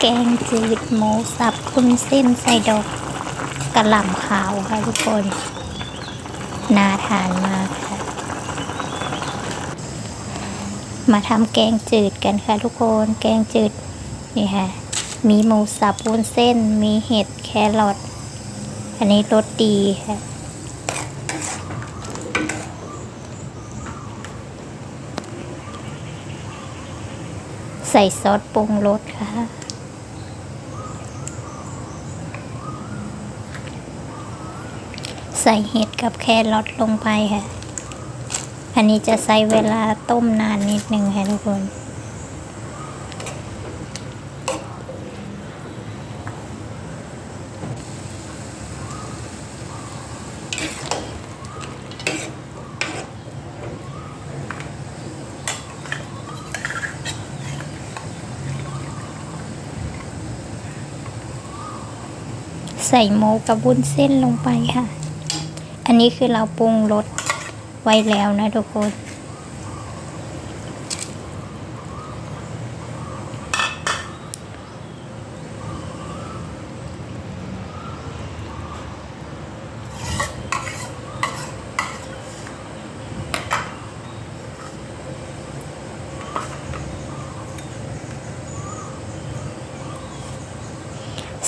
แกงจืดหมูสับคุณเส้นใส่ดอกกระหล่ำขาวค่ะทุกคน น่าทานมากค่ะ มาทำแกงจืดกันค่ะทุกคน แกงจืดนี่ค่ะ มีหมูสับวุ้นเส้น มีเห็ดแครอท อันนี้รสดีค่ะใส่ซอสปรุงรสค่ะ ใส่เห็ดกับแครอทลงไปค่ะ อันนี้จะใช้เวลาต้มนานนิดนึงค่ะทุกคน ใส่หมูกับวุ้นเส้นลงไปค่ะ อันนี้คือเราปรุงรสไว้แล้วนะทุกคน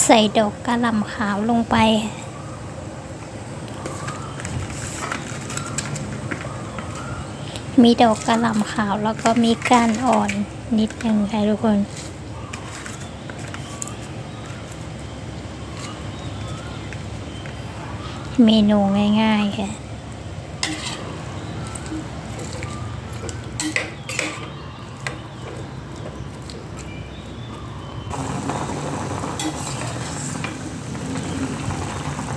ใส่ดอกกระหล่ำขาวลงไป มีดอกกระหล่ำขาวแล้วก็มีก้านอ่อนนิดนึงค่ะทุกคน เมนูง่ายๆค่ะ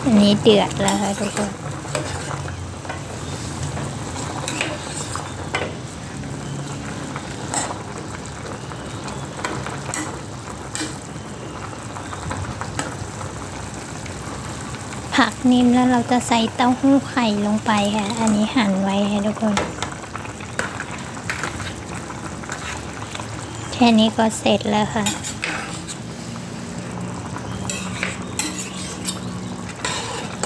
อันนี้เดือดแล้วค่ะทุกคน ผักนิ่มแล้วเราจะใส่เต้าหู้ไข่ลงไปค่ะ อันนี้หั่นไว้ค่ะทุกคน แค่นี้ก็เสร็จแล้วค่ะ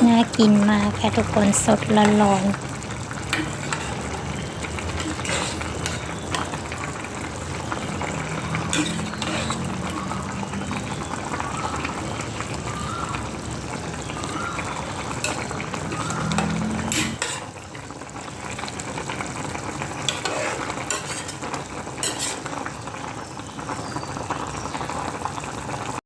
น่ากินมากค่ะทุกคนสดร้อนๆ